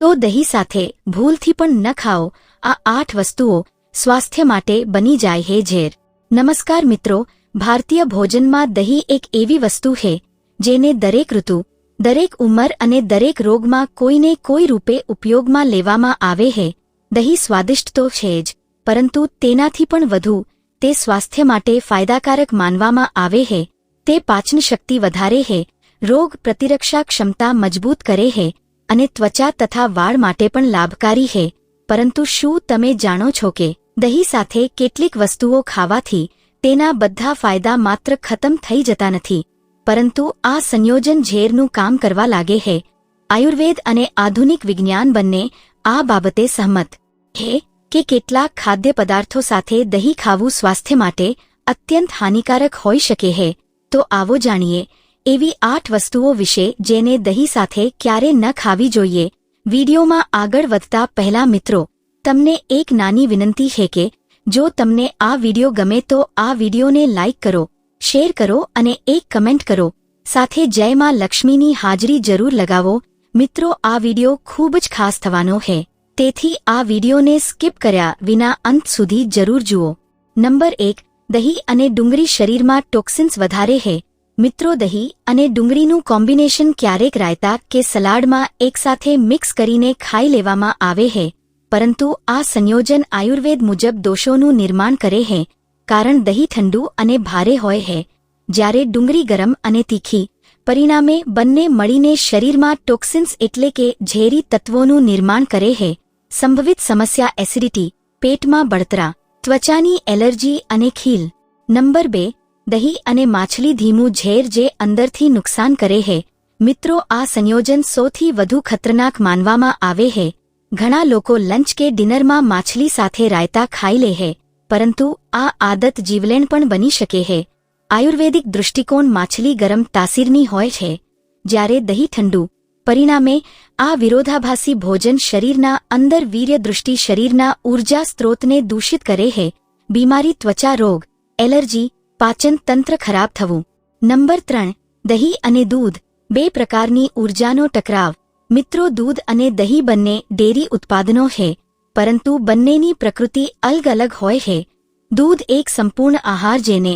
તો દહીં સાથે ભૂલથી પણ ન ખાઓ. આ આઠ વસ્તુઓ સ્વાસ્થ્ય માટે બની જાય હે ઝેર. નમસ્કાર મિત્રો, ભારતીય ભોજનમાં દહીં એક એવી વસ્તુ છે જેને દરેક ઋતુ, દરેક ઉંમર અને દરેક રોગમાં કોઈને કોઈ રૂપે ઉપયોગમાં લેવામાં આવે છે દહીં સ્વાદિષ્ટ તો છે જ, પરંતુ તેનાથી પણ વધુ તે સ્વાસ્થ્ય માટે ફાયદાકારક માનવામાં આવે છે તે પાચન શક્તિ વધારે છે રોગ પ્રતિરક્ષા ક્ષમતા મજબૂત કરે છે અને ત્વચા તથા વાળ માટે પણ લાભકારી છે પરંતુ શું તમે જાણો છો કે દહીં સાથે કેટલીક વસ્તુઓ ખાવાથી તેના બધા ફાયદા માત્ર ખતમ થઈ જતા નથી, પરંતુ આ સંયોજન ઝેરનું કામ કરવા લાગે છે આયુર્વેદ અને આધુનિક વિજ્ઞાન બંને આ બાબતે સહમત હે કે કેટલાક ખાદ્ય પદાર્થો સાથે દહીં ખાવું સ્વાસ્થ્ય માટે અત્યંત હાનિકારક હોઈ શકે છે તો આવો જાણીએ એવી આઠ વસ્તુઓ વિશે જેને દહીં સાથે ક્યારે ન ખાવી જોઈએ, વિડીયોમાં આગળ વધતા પહેલા મિત્રો, તમને એક નાની વિનંતી છે કે, જો તમને આ વીડિયો ગમે તો આ વિડીયોને લાઇક કરો, શેર કરો અને એક કમેન્ટ કરો. સાથે જય માં લક્ષ્મીની હાજરી જરૂર લગાવો. મિત્રો, આ વીડિયો ખૂબ જ ખાસ થવાનો છે. તેથી આ વિડીયોને સ્કીપ કર્યા વિના અંત સુધી જરૂર જુઓ. નંબર એક, દહીં અને ડુંગળી શરીરમાં ટોક્સિન્સ વધારે છે. મિત્રો દહીં અને ડુંગળીનું કોમ્બિનેશન ક્યારેક રાયતા કે સલાડમાં એકસાથે મિક્સ કરીને ખાઈ લેવામાં આવે છે પરંતુ આ સંયોજન આયુર્વેદ મુજબ દોષોનું નિર્માણ કરે છે કારણ દહીં ઠંડુ અને ભારે હોય છે જ્યારે ડુંગળી ગરમ અને તીખી, પરિણામે બંને મળીને શરીરમાં ટોક્સિન્સ એટલે કે ઝેરી તત્વોનું નિર્માણ કરે છે સંભવિત સમસ્યા એસિડિટી, પેટમાં બળતરા, ત્વચાની એલર્જી અને ખીલ. નંબર બે દહીં અને માછલી ધીમું ઝેર જે અંદરથી નુકસાન કરે છે મિત્રો, આ સંયોજન સૌથી વધુ ખતરનાક માનવામાં આવે છે ઘણા લોકો લંચ કે ડિનરમાં માછલી સાથે રાયતા ખાઈ લે છે પરંતુ આ આદત જીવલેણ પણ બની શકે છે આયુર્વેદિક દૃષ્ટિકોણ માછલી ગરમ તાસીરની હોય છે. જ્યારે દહીં ઠંડુ, પરિણામે આ વિરોધાભાસી ભોજન શરીરના અંદર વીર્ય દૃષ્ટિ શરીરના ઊર્જા સ્ત્રોતને દૂષિત કરે છે બીમારી, ત્વચા રોગ, એલર્જી પાચન તંત્ર ખરાબ થવું. નંબર ત્રણ, દહીં અને દૂધ. બે પ્રકારની ઊર્જાનો ટકરાવ. મિત્રો, દૂધ અને દહીં બંને ડેરી ઉત્પાદનો છે પરંતુ બંનેની પ્રકૃતિ અલગ અલગ હોય છે દૂધ એક સંપૂર્ણ આહાર જેને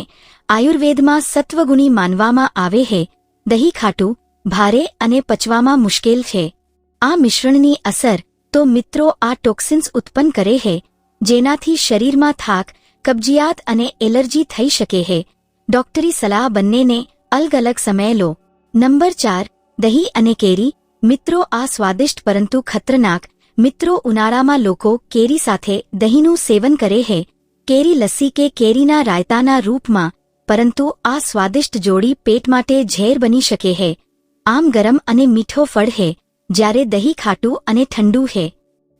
આયુર્વેદમાં સત્વગુણી માનવામાં આવે છે દહીં ખાટું, ભારે અને પચવામાં મુશ્કેલ છે. આ મિશ્રણની અસર તો મિત્રો આ ટોક્સિન્સ ઉત્પન્ન કરે છે જેનાથી શરીરમાં થાક કબજિયાત અને એલર્જી થઈ શકે છે ડોક્ટરી સલાહ બંનેને અલગ અલગ સમયે લો. નંબર ચાર, દહીં અને કેરી. મિત્રો, આ સ્વાદિષ્ટ પરંતુ ખતરનાક. મિત્રો, ઉનાળામાં લોકો કેરી સાથે દહીંનું સેવન કરે છે કેરી લસ્સી કે કેરીના રાયતાના રૂપમાં, પરંતુ આ સ્વાદિષ્ટ જોડી પેટ માટે ઝેર બની શકે છે આમ ગરમ અને મીઠો ફળ છે જ્યારે દહીં ખાટું અને ઠંડુ છે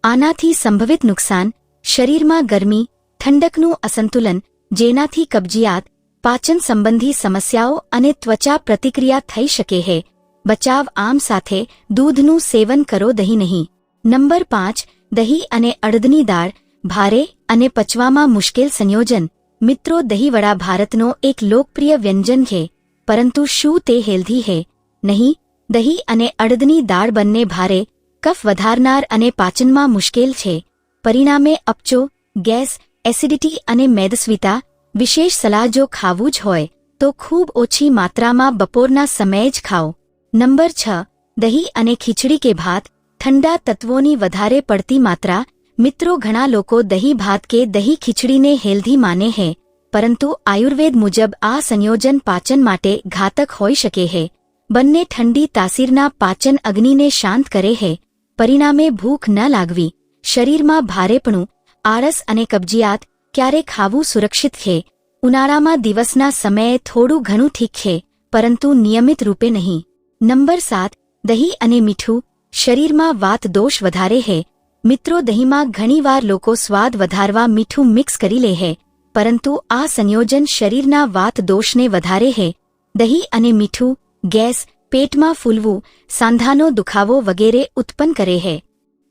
આનાથી સંભવિત નુકસાન, શરીરમાં ગરમી ઠંડકનું અસંતુલન, જેનાથી કબજિયાત, પાચન સંબંધી સમસ્યાઓ અને ત્વચા પ્રતિક્રિયા થઈ શકે છે બચાવ આમ સાથે દૂધનું સેવન કરો દહીં નહીં. નંબર પાંચ, દહીં અને અડદની દાળ, ભારે અને પચવામાં મુશ્કેલ સંયોજન. મિત્રો, દહીંવડા ભારતનો એક લોકપ્રિય વ્યંજન છે પરંતુ શું તે હેલ્ધી છે નહીં, દહીં અને અડદની દાળ બંને ભારે, કફ વધારનાર અને પાચનમાં મુશ્કેલ છે. પરિણામે અપચો, ગેસ એસિડિટી અને મેદસ્વીતા, વિશેષ સલાહ જો ખાવું જ હોય, તો ખૂબ ઓછી માત્રામાં બપોરના સમયે જ ખાઓ. નંબર છ, દહીં અને ખીચડી કે ભાત ઠંડા તત્વોની વધારે પડતી માત્રા. મિત્રો, ઘણા લોકો દહીં ભાત કે દહીં ખીચડીને હેલ્ધી માને છે પરંતુ આયુર્વેદ મુજબ આ સંયોજન પાચન માટે ઘાતક હોઈ શકે છે બંને ઠંડી તાસીરના પાચન અગ્નિને શાંત કરે છે પરિણામે ભૂખ ન લાગવી, શરીરમાં ભારેપણું આળસ અને કબજિયાત ક્યારે ખાવું સુરક્ષિત છે? ઉનાળામાં દિવસના સમયે થોડું ઘણું ઠીક છે, પરંતુ નિયમિત રૂપે નહીં. નંબર સાત, દહીં અને મીઠું. શરીરમાં વાત દોષ વધારે છે મિત્રો, દહીંમાં ઘણીવાર લોકો સ્વાદ વધારવા મીઠું મિક્સ કરી લે છે પરંતુ આ સંયોજન શરીરના વાત દોષને વધારે છે દહીં અને મીઠું, ગેસ, પેટમાં ફૂલવું, સાંધાનો દુખાવો વગેરે ઉત્પન્ન કરે છે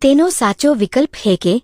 તેનો સાચો વિકલ્પ છે કે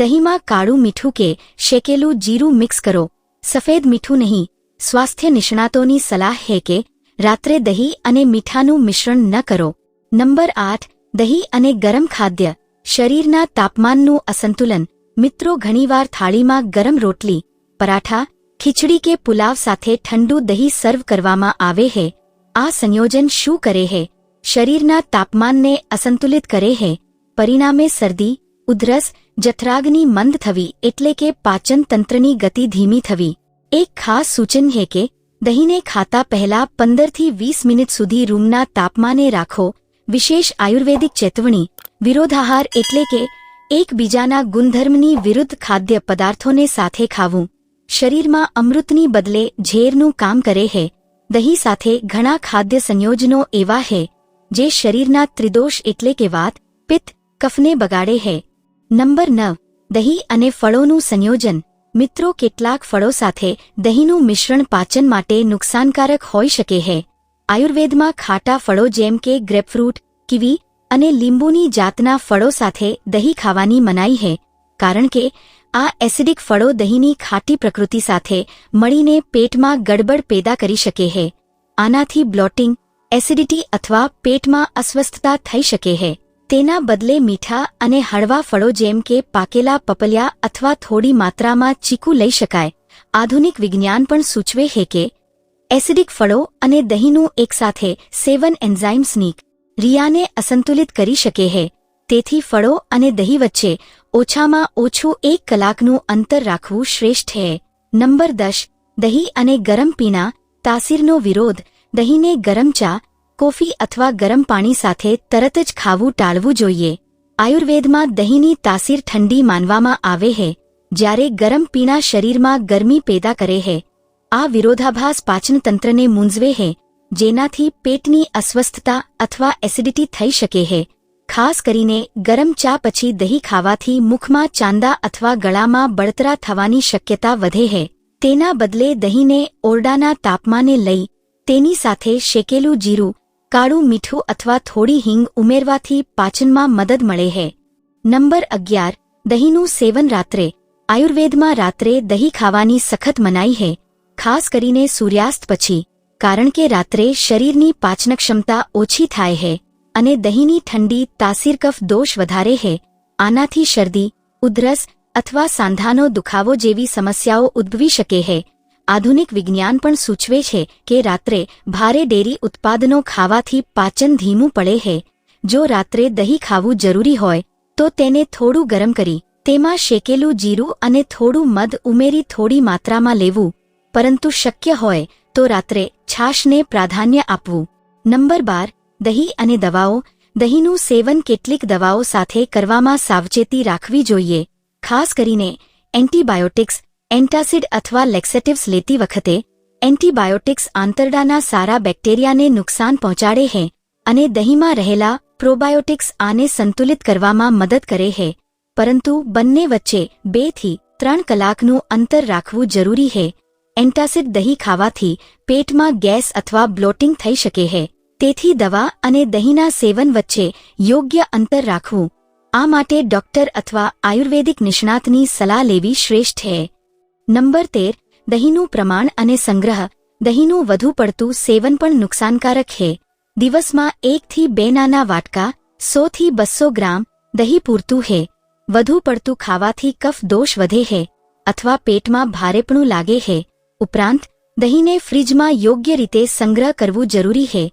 દહીંમાં કાળું મીઠું કે શેકેલું જીરું મિક્સ કરો. સફેદ મીઠું નહીં. સ્વાસ્થ્ય નિષ્ણાતોની સલાહ હે કે રાત્રે દહીં અને મીઠાનું મિશ્રણ ન કરો. નંબર આઠ, દહીં અને ગરમ ખાદ્ય. શરીરના તાપમાનનું અસંતુલન. મિત્રો, ઘણીવાર થાળીમાં ગરમ રોટલી, પરાઠા, ખીચડી કે પુલાવ સાથે ઠંડુ દહીં સર્વ કરવામાં આવે છે આ સંયોજન શું કરે છે શરીરના તાપમાનને અસંતુલિત કરે છે પરિણામે શરદી, ઉધરસ જઠરાગની મંદ થવી એટલે કે પાચન તંત્રની ગતિ ધીમી થવી. એક ખાસ સૂચન છે કે, દહીંને ખાતા પહેલા પંદરથી વીસ મિનિટ સુધી રૂમના તાપમાને રાખો. વિશેષ આયુર્વેદિક ચેતવણી, વિરોધાહાર એટલે કે, એકબીજાના ગુણધર્મની વિરુદ્ધ ખાદ્ય પદાર્થોને સાથે ખાવું. શરીરમાં અમૃતની બદલે ઝેરનું કામ કરે છે દહીં સાથે ઘણા ખાદ્ય સંયોજનો એવા છે જે શરીરના ત્રિદોષ એટલે કે વાત, પિત્ત, કફને બગાડે છે નંબર નવ, દહીં અને ફળોનું સંયોજન. મિત્રો, કેટલાક ફળો સાથે દહીંનું મિશ્રણ પાચન માટે નુકસાનકારક હોઈ શકે છે. આયુર્વેદમાં ખાટા ફળો જેમ કે ગ્રેપફ્રૂટ, કિવી અને લીંબુની જાતના ફળો સાથે દહીં ખાવાની મનાઈ છે, કારણ કે આ એસિડિક ફળો દહીંની ખાટી પ્રકૃતિ સાથે મળીને પેટમાં ગડબડ પેદા કરી શકે છે. આનાથી બ્લોટિંગ, એસિડિટી અથવા પેટમાં અસ્વસ્થતા થઈ શકે છે. તેના બદલે મીઠા અને હળવા ફળો જેમ કે પાકેલા પપલિયા અથવા થોડી માત્રામાં ચીકુ લઈ શકાય. આધુનિક વિજ્ઞાન પણ સૂચવે છે કે એસિડિક ફળો અને દહીંનું એકસાથે સેવન એન્ઝાઇમ્સની રિયાને અસંતુલિત કરી શકે છે. તેથી ફળો અને દહીં વચ્ચે ઓછામાં ઓછું એક કલાકનું અંતર રાખવું શ્રેષ્ઠ છે. નંબર દસ, દહીં અને ગરમ પીણા. તાસીરનો વિરોધ. દહીંને ગરમ ચા કોફી અથવા ગરમ પાણી સાથે તરત જ ખાવું ટાળવું જોઈએ. આયુર્વેદમાં દહીંની તાસીર ઠંડી માનવામાં આવે છે જ્યારે ગરમ પીણા શરીરમાં ગરમી પેદા કરે છે આ વિરોધાભાસ પાચનતંત્રને મૂંઝવે છે જેનાથી પેટની અસ્વસ્થતા અથવા એસિડિટી થઈ શકે છે ખાસ કરીને ગરમ ચા પછી દહીં ખાવાથી મુખમાં ચાંદા અથવા ગળામાં બળતરા થવાની શક્યતા વધે છે તેના બદલે દહીંને ઓરડાના તાપમાને લઈ તેની સાથે શેકેલું જીરું કાળું મીઠું અથવા થોડી હિંગ ઉમેરવાથી પાચનમાં મદદ મળે છે નંબર અગિયાર, દહીંનું સેવન રાત્રે. આયુર્વેદમાં રાત્રે દહીં ખાવાની સખત મનાઈ છે ખાસ કરીને સૂર્યાસ્ત પછી, કારણ કે રાત્રે શરીરની પાચનક્ષમતા ઓછી થાય છે અને દહીંની ઠંડી તાસીર કફ દોષ વધારે છે આનાથી શરદી, ઉધરસ અથવા સાંધાનો દુખાવો જેવી સમસ્યાઓ ઉદ્ભવી શકે છે આધુનિક વિજ્ઞાન પણ સૂચવે છે કે રાત્રે ભારે ડેરી ઉત્પાદનો ખાવાથી પાચન ધીમું પડે છે જો રાત્રે દહીં ખાવું જરૂરી હોય, તો તેને થોડું ગરમ કરી, તેમાં શેકેલું જીરું અને થોડું મધ ઉમેરી થોડી માત્રામાં લેવું. પરંતુ શક્ય હોય, તો રાત્રે છાશને પ્રાધાન્ય આપવું. નંબર બાર, દહીં અને દવાઓ. દહીંનું સેવન કેટલીક દવાઓ સાથે કરવામાં સાવચેતી રાખવી જોઈએ. ખાસ કરીને એન્ટીબાયોટિક્સ એન્ટાસિડ અથવા લેક્સેટિવ્સ લેતી વખતે એન્ટીબાયોટિક્સ આંતરડાના સારા બેક્ટેરિયાને નુકસાન પહોંચાડે છે અને દહીંમાં રહેલા પ્રોબાયોટિક્સ આને સંતુલિત કરવામાં મદદ કરે છે પરંતુ બંને વચ્ચે બેથી ત્રણ કલાકનું અંતર રાખવું જરૂરી છે એન્ટાસિડ દહીં ખાવાથી પેટમાં ગેસ અથવા બ્લોટિંગ થઈ શકે છે તેથી દવા અને દહીંના સેવન વચ્ચે યોગ્ય અંતર રાખવું આ માટે ડોક્ટર અથવા આયુર્વેદિક નિષ્ણાતની સલાહ લેવી શ્રેષ્ઠ છે નંબર તેર, દહીંનું પ્રમાણ અને સંગ્રહ. દહીંનું વધુ પડતું સેવન પણ નુકસાનકારક છે દિવસમાં એકથી બે નાના વાટકા, સોથી બસો ગ્રામ દહીં પૂરતું છે વધુ પડતું ખાવાથી કફ દોષ વધે છે અથવા પેટમાં ભારેપણું લાગે છે ઉપરાંત, દહીંને ફ્રીજમાં યોગ્ય રીતે સંગ્રહ કરવું જરૂરી છે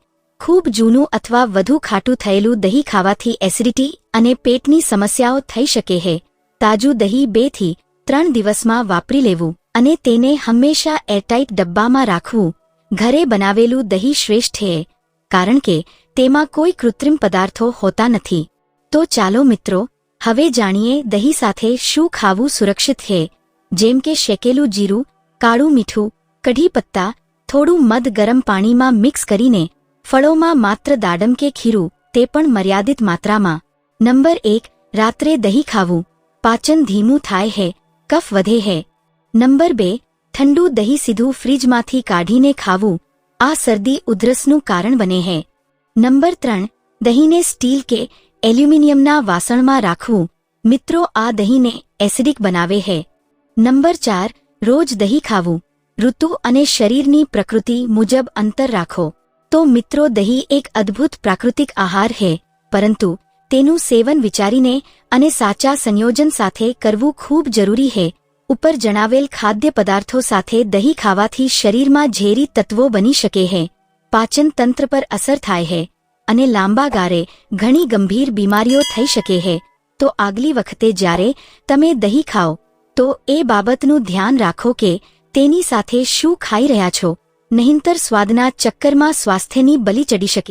ખૂબ જૂનું અથવા વધુ ખાટું થયેલું દહીં ખાવાથી એસિડિટી અને પેટની સમસ્યાઓ થઈ શકે છે તાજું દહીં બેથી ત્રણ દિવસમાં વાપરી લેવું અને તેને હંમેશા એરટાઇટ ડબ્બામાં રાખવું, ઘરે બનાવેલું દહીં શ્રેષ્ઠ છે કારણ કે તેમાં કોઈ કૃત્રિમ પદાર્થો હોતા નથી. તો ચાલો મિત્રો, હવે જાણીએ દહીં સાથે શું ખાવું સુરક્ષિત છે જેમ કે શેકેલું જીરું, કાળું મીઠું, કઢી પત્તા, થોડું મધ ગરમ પાણીમાં મિક્સ કરીને, ફળોમાં માત્ર દાડમ કે ખીરું, તે પણ મર્યાદિત માત્રામાં. નંબર એક, રાત્રે દહીં ખાવું. પાચન ધીમું થાય છે કફ વધે છે નંબર બે, ઠંડુ દહીં સીધું ફ્રીજમાંથી કાઢીને ખાવું, આ શરદી ઉધરસનું કારણ બને છે નંબર ત્રણ, દહીંને સ્ટીલ કે એલ્યુમિનિયમના વાસણમાં રાખવું, મિત્રો આ દહીંને એસિડિક બનાવે છે નંબર ચાર, રોજ દહીં ખાવું, ઋતુ અને શરીરની પ્રકૃતિ મુજબ અંતર રાખો. તો મિત્રો દહીં એક અદ્ભુત પ્રાકૃતિક આહાર છે પરંતુ તેનું સેવન વિચારીને અને સાચા સંયોજન સાથે કરવું ખૂબ જરૂરી છે ઉપર જણાવેલ ખાદ્ય પદાર્થો સાથે દહીં ખાવાથી શરીરમાં ઝેરી તત્વો બની શકે છે પાચન તંત્ર પર અસર થાય છે અને લાંબા ગાળે ઘણી ગંભીર બીમારીઓ થઈ શકે છે તો આગલી વખતે જ્યારે તમે દહીં ખાઓ, તો એ બાબતનું ધ્યાન રાખો કે તેની સાથે શું ખાઈ રહ્યા છો. નહીંતર સ્વાદના ચક્કરમાં સ્વાસ્થ્યની બલી ચડી શકે.